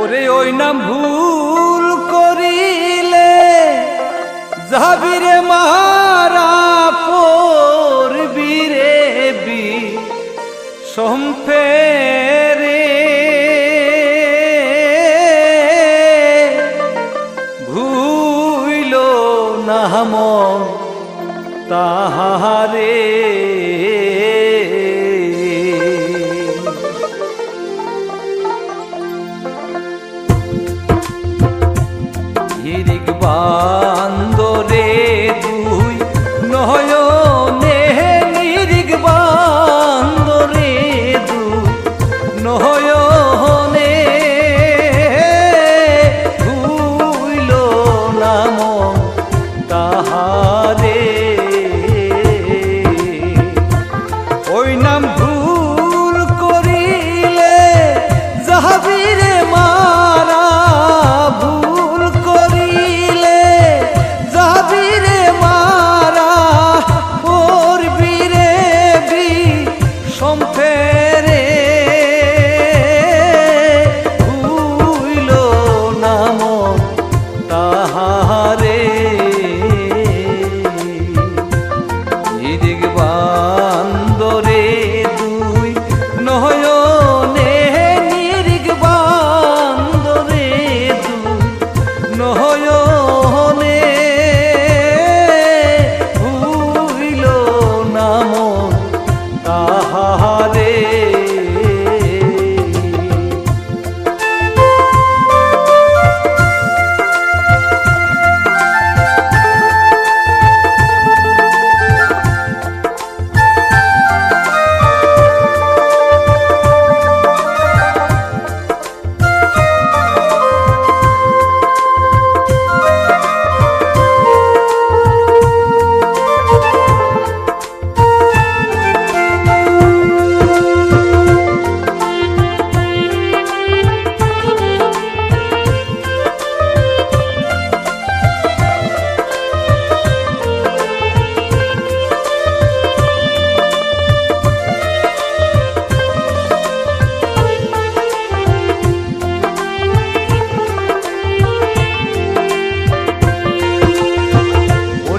ওরে ওই নাম ভুল করিলে যাবিরে মারা পড়বি রে বি সম্পে রে ভুইল না মন ताहारे ये दिख बार ফিরে মা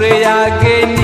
मोरे आगे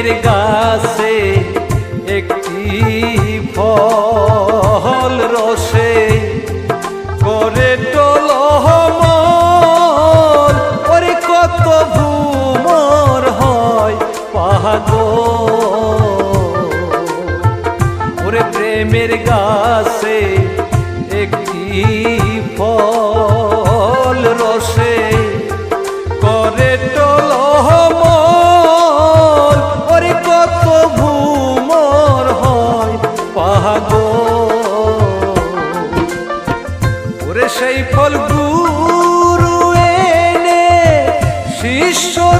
ফুলের গাছে একটি ফল রসে করে টলহমল ওরে কত ভুমর হয় পাগল ওরে প্রেমের গাছে একটি ফল রসে